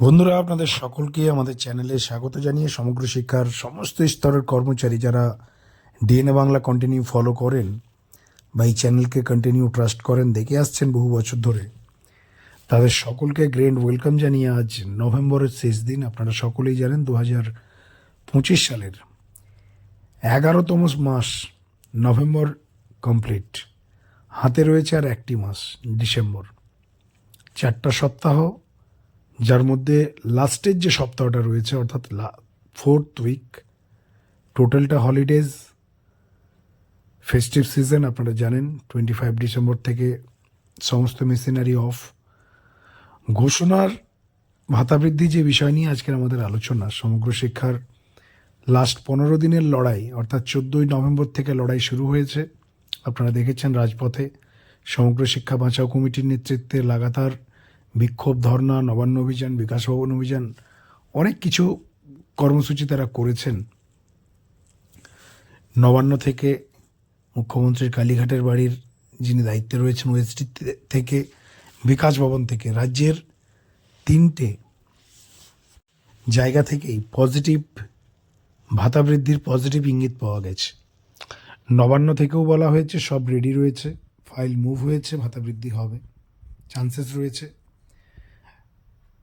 বন্ধুরা, আপনাদের সকলকে আমাদের চ্যানেলে স্বাগত জানিয়ে সমগ্র শিক্ষার সমস্ত স্তরের কর্মচারী যারা ডিএনএ বাংলা কন্টিনিউ ফলো করেন বা এই চ্যানেলকে কন্টিনিউ ট্রাস্ট করেন, দেখে আসছেন বহু বছর ধরে। তাদের সকলকে গ্রেন্ড ওয়েলকাম জানিয়ে আজ নভেম্বরের শেষ দিন, আপনারা সকলেই জানেন দু হাজার পঁচিশ সালের এগারোতম মাস নভেম্বর কমপ্লিট হাতে রয়েছে আর একটি মাস ডিসেম্বর। চারটা সপ্তাহ যার মধ্যে লাস্টের যে সপ্তাহটা রয়েছে, অর্থাৎ ফোর্থ উইক টোটালটা হলিডেজ ফেস্টিভ সিজন আপনারা জানেন টোয়েন্টি ফাইভ ডিসেম্বর থেকে সমস্ত মেশিনারি অফ ঘোষণার ভাতা বৃদ্ধি যে বিষয় নিয়ে আজকের আমাদের আলোচনা, সমগ্র শিক্ষার লাস্ট পনেরো দিনের লড়াই, অর্থাৎ চোদ্দোই নভেম্বর থেকে লড়াই শুরু হয়েছে। আপনারা দেখেছেন রাজপথে সমগ্র শিক্ষা বাঁচাও কমিটির নেতৃত্বে লাগাতার বিক্ষোভ ধর্না, নবান্ন অভিযান, বিকাশ ভবন অভিযান, অনেক কিছু কর্মসূচি তারা করেছেন। নবান্ন থেকে মুখ্যমন্ত্রীর কালীঘাটের বাড়ির যিনি দায়িত্বে রয়েছেন ওয়েস্টি থেকে, বিকাশ ভবন থেকে, রাজ্যের তিনটে জায়গা থেকেই পজিটিভ, ভাতা বৃদ্ধির পজিটিভ ইঙ্গিত পাওয়া গেছে। নবান্ন থেকেও বলা হয়েছে, সব রেডি রয়েছে ফাইল মুভ হয়েছে, ভাতা বৃদ্ধি হবে চান্সেস রয়েছে।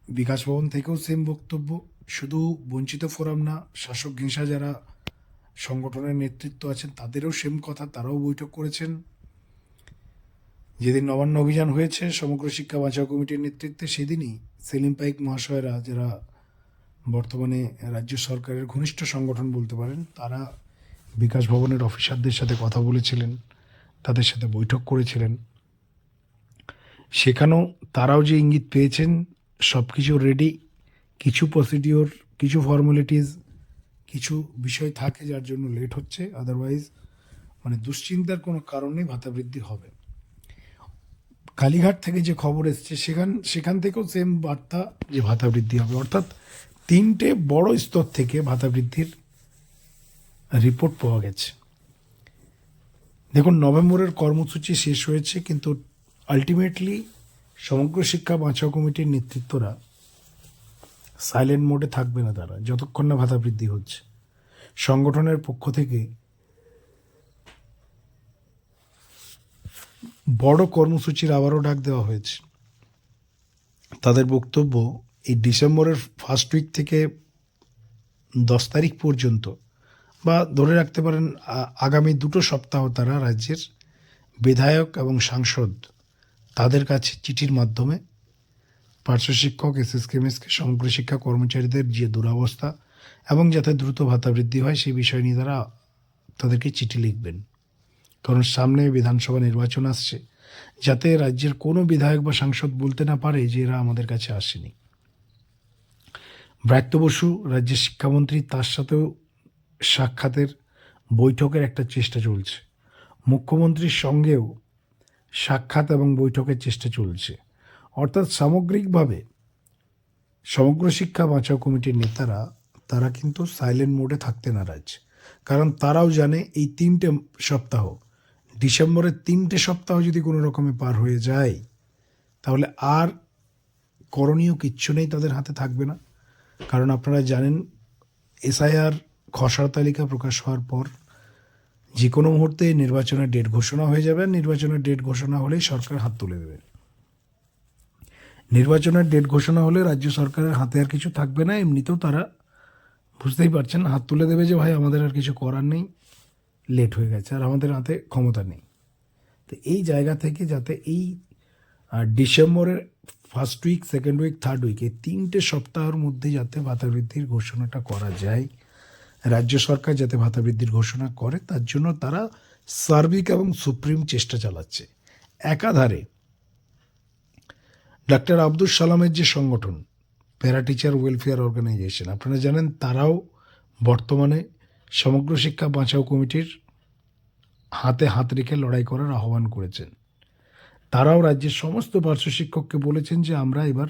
বিকাশ ভবন থেকেও সেম বক্তব্য। শুধু বঞ্চিত ফোরাম না, শাসক ঘেঁষা যারা সংগঠনের নেতৃত্ব আছেন, তাদেরও সেম কথা, তারাও বৈঠক করেছেন। যেদিন নবান্ন অভিযান হয়েছে, সমগ্র শিক্ষা বাঁচাও কমিটির নেতৃত্বে, সেদিনই সেলিম পাইক মহাশয়রা, যারা বর্তমানে রাজ্য সরকারের ঘনিষ্ঠ সংগঠন বলতে পারেন, তারা বিকাশ ভবনের অফিসারদের সাথে কথা বলেছিলেন, তাদের সাথে বৈঠক করেছিলেন। সেখানেও তারাও যে ইঙ্গিত পেয়েছেন সব কিছু রেডি কিছু প্রসিডিওর কিছু ফর্মালিটিস কিছু বিষয় থাকে যার জন্য লেট হচ্ছে। আদারওয়াইজ মানে দুশ্চিন্তার কোনো কারণে ভাতা বৃদ্ধি হবে। কালীঘাট থেকে যে খবর এসছে, সেখান সেখান থেকেও সেম বার্তা যে ভাতা বৃদ্ধি হবে। অর্থাৎ তিনটে বড় স্তর থেকে ভাতা বৃদ্ধির রিপোর্ট পাওয়া গেছে। দেখুন, নভেম্বরের কর্মসূচি শেষ হয়েছে, কিন্তু আলটিমেটলি সমগ্র শিক্ষা বাঁচাও কমিটির নেতৃত্বরা সাইলেন্ট মোডে থাকবে না তারা, যতক্ষণ না ভাতা বৃদ্ধি হচ্ছে। সংগঠনের পক্ষ থেকে বড় কর্মসূচির আবারও ডাক দেওয়া হয়েছে। তাদের বক্তব্য, এই ডিসেম্বরের ফার্স্ট উইক থেকে দশ তারিখ পর্যন্ত বা ধরে রাখতে পারেন আগামী দুটো সপ্তাহ তারা রাজ্যের বিধায়ক এবং সাংসদ তাদের কাছে চিঠির মাধ্যমে পার্শ্ব শিক্ষক এসএসকেমএসকে সমগ্র শিক্ষা কর্মচারীদের যে দুরবস্থা এবং যাতে দ্রুত ভাতা বৃদ্ধি হয়, সেই বিষয় নিয়ে তারা তাদেরকে চিঠি লিখবেন। কারণ সামনে বিধানসভা নির্বাচন আসছে, যাতে রাজ্যের কোনো বিধায়ক বা সাংসদ বলতে না পারে যে এরা আমাদের কাছে আসেনি। ব্রাত্য বসু, রাজ্যের শিক্ষামন্ত্রী, তার সাথেও সাক্ষাতের বৈঠকের একটা চেষ্টা চলছে। মুখ্যমন্ত্রীর সঙ্গেও সাক্ষাৎ এবং বৈঠকের চেষ্টা চলছে। অর্থাৎ সামগ্রিকভাবে সমগ্র শিক্ষা বাঁচাও কমিটির নেতারা, তারা কিন্তু সাইলেন্ট মোডে থাকতে নারাজ। কারণ তারাও জানে এই তিনটে সপ্তাহ, ডিসেম্বরের তিনটে সপ্তাহ যদি কোনো রকমে পার হয়ে যায়, তাহলে আর করণীয় কিচ্ছু নেই তাদের হাতে থাকবে না। কারণ আপনারা জানেন, এসআইআর খসড়া তালিকা প্রকাশ হওয়ার পর যে কোনো মুহূর্তে নির্বাচনের ডেট ঘোষণা হয়ে যাবে। নির্বাচনের ডেট ঘোষণা হলেই সরকার হাত তুলে দেবে। নির্বাচনের ডেট ঘোষণা হলে রাজ্য সরকারের হাতে আর কিছু থাকবে না। এমনিতেও তারা বুঝতেই পারছেন, হাত তুলে দেবে যে, ভাই, আমাদের আর কিছু করার নেই। লেট হয়ে গেছে, আর আমাদের হাতে ক্ষমতা নেই। তো এই জায়গা থেকে যাতে এই ডিসেম্বরের first week second week third week এই তিনটে সপ্তাহের মধ্যে যাতে ভাতা বৃদ্ধির ঘোষণাটা করা যায় রাজ্য সরকার যাতে ভাতা বৃদ্ধির ঘোষণা করে, তার জন্য তারা সার্বিক এবং সুপ্রিম চেষ্টা চালাচ্ছে। একাধারে ডাক্তার আব্দুল সালামের যে সংগঠন প্যারা টিচার ওয়েলফেয়ার অর্গানাইজেশন, আপনারা জানেন তারাও বর্তমানে সমগ্র শিক্ষা বাঁচাও কমিটির হাতে হাত রেখে লড়াই করার আহ্বান করেছেন। তারাও রাজ্যের সমস্ত পার্শ্ব শিক্ষককে বলেছেন যে আমরা এবার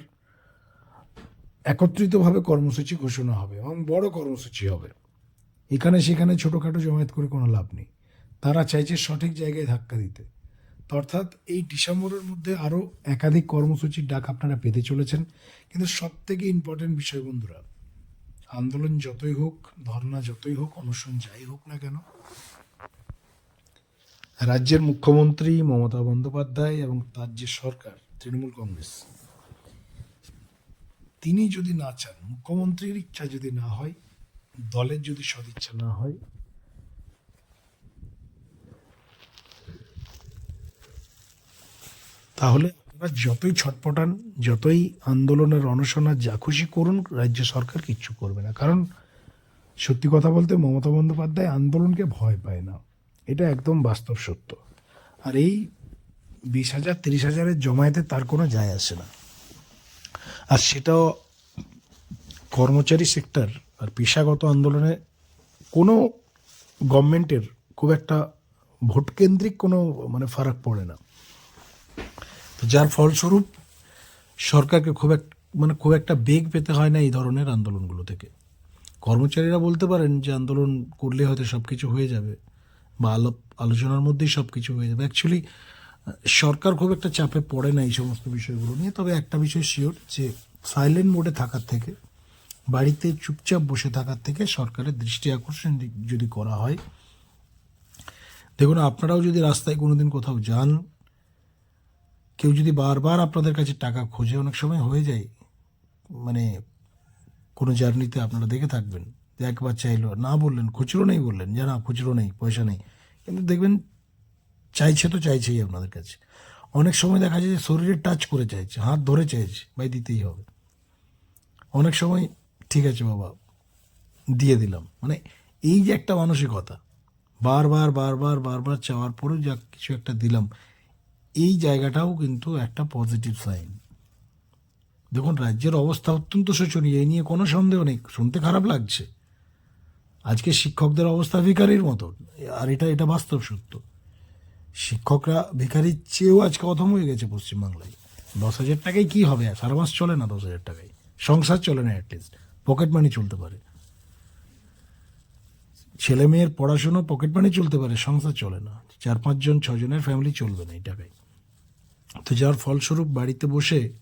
একত্রিতভাবে কর্মসূচি ঘোষণা হবে এবং বড় কর্মসূচি হবে। এখানে সেখানে ছোটোখাটো জমায়েত করে কোনো লাভ নেই। তারা চাইছে সঠিক জায়গায় ধাক্কা দিতে। অর্থাৎ এই ডিসেম্বরের মধ্যে আরও একাধিক কর্মসূচির ডাক আপনারা পেতে চলেছেন। কিন্তু সব থেকে ইম্পর্টেন্ট বিষয় বন্ধুরা, আন্দোলন যতই হোক, ধর্না যতই হোক, অনশন যাই হোক না কেন, রাজ্যের মুখ্যমন্ত্রী মমতা বন্দ্যোপাধ্যায় এবং তার যে সরকার, তৃণমূল কংগ্রেস, তিনি যদি না চান, মুখ্যমন্ত্রীর ইচ্ছা যদি না হয় দলের যদি সদিচ্ছা না হয়, তাহলে আপনারা যতই ছটপটান, যতই আন্দোলনের অনশনা যা খুশি করুন, রাজ্য সরকার কিচ্ছু করবে না। কারণ সত্যি কথা বলতে মমতা বন্দ্যোপাধ্যায় আন্দোলনকে ভয় পায় না। এটা একদম বাস্তব সত্য। আর এই বিশ হাজার, তিরিশ হাজারের জমায়েতে তার কোনো যায় আসে না। আর সেটাও কর্মচারী সেক্টর আর পেশাগত আন্দোলনে কোনো গভর্নমেন্টের খুব একটা ভোটকেন্দ্রিক কোনো মানে ফারাক পড়ে না। তো যার ফলস্বরূপ সরকারকে খুব এক মানে খুব একটা বেগ পেতে হয় না এই ধরনের আন্দোলনগুলো থেকে। কর্মচারীরা বলতে পারেন যে আন্দোলন করলে হয়তো সব কিছু হয়ে যাবে বা আলাপ আলোচনার মধ্যেই সব কিছু হয়ে যাবে। অ্যাকচুয়ালি, সরকার খুব একটা চাপে পড়ে না এই সমস্ত বিষয়গুলো নিয়ে। তবে একটা বিষয় শিওর যে সাইলেন্ট মোডে থাকার থেকে বাড়িতে চুপচাপ বসে থাকার থেকে সরকারের দৃষ্টি আকর্ষণ যদি করা হয়, দেখুন, আপনারাও যদি রাস্তায় কোনোদিন কোথাও যান, কেউ যদি বারবার আপনাদের কাছে টাকা খোঁজে, অনেক সময় হয়ে যায় মানে কোনো জার্নিতে আপনারা দেখে থাকবেন যে একবার চাইলো, না বললেন, খুচরো নেই বললেন, যে না, খুচরো নেই, পয়সা নেই। কিন্তু দেখবেন, চাইছে তো চাইছেই আপনাদের কাছে। অনেক সময় দেখা যায় যে শরীরে টাচ করে চাইছে, হাত ধরে চাইছে, ভাই দিতেই হবে। অনেক সময় ঠিক আছে বাবা, দিয়ে দিলাম। মানে এই যে একটা মানসিকতা, বারবার বারবার বারবার চাওয়ার পরেও যা কিছু একটা দিলাম, এই জায়গাটাও কিন্তু একটা পজিটিভ সাইন দেখুন, রাজ্যের অবস্থা অত্যন্ত শোচনীয় এই নিয়ে কোনো সন্দেহ নেই, শুনতে খারাপ লাগছে। আজকে শিক্ষকদের অবস্থা ভিখারির মতো, আর এটা এটা বাস্তব সত্য। শিক্ষকরা ভিখারির চেয়েও আজকে অথম হয়ে গেছে পশ্চিমবাংলায়। দশ হাজার টাকায় কী হবে? সারা মাস চলে না দশ হাজার টাকায়? সংসার চলে না অ্যাটলিস্ট পকেট মানি চলতে পারে। ছেলে মেয়ের পড়াশুনো পকেট মানি চলতে পারে, সংসার চলে না। চার পাঁচজন ছজনের ফ্যামিলি চলবে না এই টাকায়। তো যার ফলস্বরূপ বাড়িতে বসে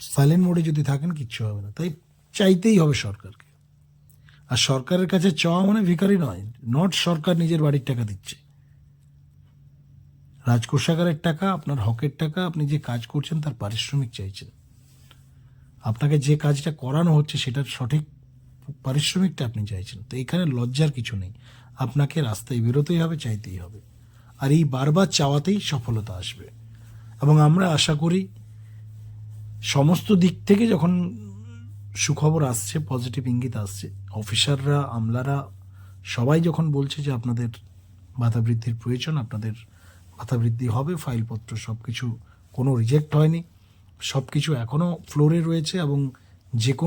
সাইলেন্ট মোডে যদি থাকেন, কিচ্ছু হবে না। তাই চাইতেই হবে সরকারকে। আর সরকারের কাছে চাওয়া মানে ভিখারি নয় নট সরকার নিজের বাড়ির টাকা দিচ্ছে। রাজকোষাগারের টাকা, আপনার হকের টাকা, আপনি যে কাজ করছেন, তার পারিশ্রমিক চাইছেন। আপনাকে যে কাজটা করানো হচ্ছে সেটার সঠিক পারিশ্রমিকটা আপনি চাইছেন, তো এখানে লজ্জার কিছু নেই। আপনাকে রাস্তায় বেরোতেই হবে, চাইতেই হবে। আর এই বারবার চাওয়াতেই সফলতা আসবে। এবং আমরা আশা করি সমস্ত দিক থেকে যখন সুখবর আসছে, পজিটিভ ইঙ্গিত আসছে, অফিসাররা, আমলারা, সবাই যখন বলছে যে আপনাদের ভাতা বৃদ্ধির প্রয়োজন, আপনাদের ভাতা বৃদ্ধি হবে, ফাইলপত্র সব কিছু কোনো রিজেক্ট হয়নি সব কিছু এখনও ফ্লোরে রয়েছে এবং যে কোনো